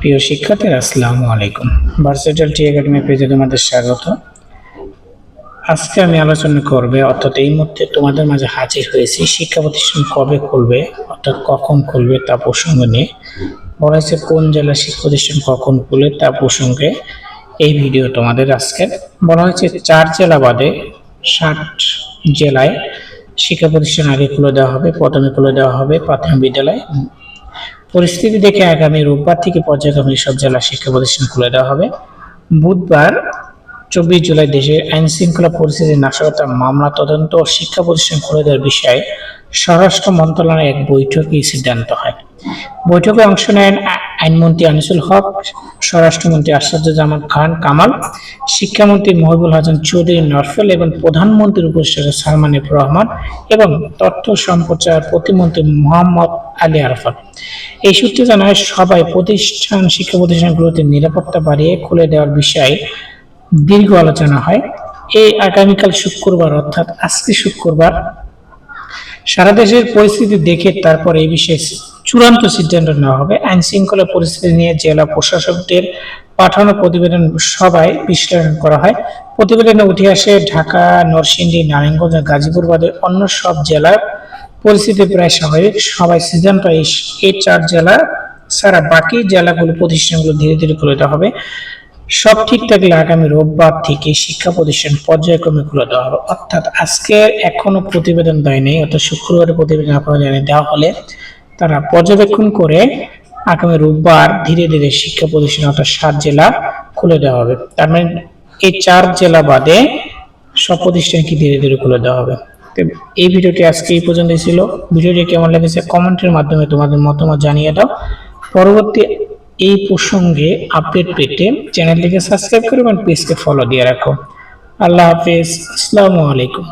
প্রিয় শিক্ষার্থীরা, আসসালামু আলাইকুম। ভার্সেটাল টি একাডেমি পেজে তোমাদের স্বাগত। আজকে আমি আলোচনা করবে, অর্থাৎ এই মুহূর্তে তোমাদের মাঝে হাজির হয়েছি, শিক্ষা প্রতিষ্ঠান কবে খুলবে, অর্থাৎ কখন খুলবে তা প্রসঙ্গ নিয়ে। বলা হয়েছে কোন জেলা শিক্ষা প্রতিষ্ঠান কখন খুলবে তা প্রসঙ্গে এই ভিডিও তোমাদের আজকে। বলা হয়েছে চার জেলা বাদে ষাট জেলায় শিক্ষা প্রতিষ্ঠান আগে খুলে দেওয়া হবে, প্রথমে খুলে দেওয়া হবে প্রাথমিক বিদ্যালয় পরিস্থিতি দেখে আগামী রোববার থেকে পর্যায়ক্রমে সব জেলা শিক্ষা প্রতিষ্ঠান খুলে দেওয়া হবে। বুধবার চব্বিশ জুলাই দেশের আইন শৃঙ্খলা পরিস্থিতির নাশকতা মামলা তদন্ত ও শিক্ষা প্রতিষ্ঠান খুলে দেওয়ার বিষয়ে স্বরাষ্ট্র মন্ত্রণালয়ের এক বৈঠকে সিদ্ধান্ত হয়। বৈঠকে অংশ নেন আইনমন্ত্রী আনিসুল হক, স্বরাষ্ট্রমন্ত্রী আসাদুজ্জামান খান কামাল, শিক্ষামন্ত্রী মহিবুল হাসান চৌধুরী নরফেল এবং প্রধানমন্ত্রীর উপদেষ্টা সালমান এফ রহমান এবং তথ্য সম্প্রচার প্রতিমন্ত্রী মোহাম্মদ আলী আরফাত। এই সূত্রে জানা সবাই প্রতিষ্ঠান, শিক্ষা প্রতিষ্ঠানগুলোতে নিরাপত্তা বাড়িয়ে খুলে দেওয়ার বিষয়ে দীর্ঘ আলোচনা হয়। এই আগামীকাল শুক্রবার, অর্থাৎ আজকে শুক্রবার, সারা দেশের পরিস্থিতি দেখে তারপর এই বিষয়ে চূড়ান্ত সিদ্ধান্ত নেওয়া হবে। আইন শৃঙ্খলা পরিস্থিতি নিয়ে জেলা প্রশাসকদের পাঠানো প্রতিবেদন সভায় বিশ্লেষণ করা হয়। প্রতিবেদনে উঠে আসে ঢাকা, নরসিংদী, নারায়ণগঞ্জ গাজীপুর বাদে অন্য সব জেলার পরিস্থিতি প্রায় স্বাভাবিক। সবাই সিদ্ধান্ত এই চার জেলা ছাড়া বাকি জেলাগুলো প্রতিষ্ঠানগুলো ধীরে ধীরে খুলে দেওয়া হবে। সব ঠিক থাকলে আগামী রোববার থেকে শিক্ষা প্রতিষ্ঠান পর্যায়ক্রমে খুলে দেওয়া হবে। অর্থাৎ আজকে এখনও প্রতিবেদন দেয়নি, অর্থাৎ শুক্রবারের প্রতিবেদন আপনারা জানেন দেওয়া হলে তারা পর্যবেক্ষণ করে আগামী রোববার ধীরে ধীরে শিক্ষা প্রতিষ্ঠান অর্থাৎ সাত জেলা খুলে দেওয়া হবে। তার মানে এই চার জেলা বাদে সব প্রতিষ্ঠানকে ধীরে ধীরে খুলে দেওয়া হবে? এই ভিডিওটি আজকে এই পর্যন্ত ছিল। ভিডিওটি কেমন লেগেছে কমেন্টের মাধ্যমে তোমাদের মতামত জানিয়ে দাও। পরবর্তী এই প্রসঙ্গে আপডেট পেতে চ্যানেলটিকে সাবস্ক্রাইব করো এবং পেজকে ফলো দিয়ে রাখো। আল্লাহ হাফেজ। আসসালামু আলাইকুম।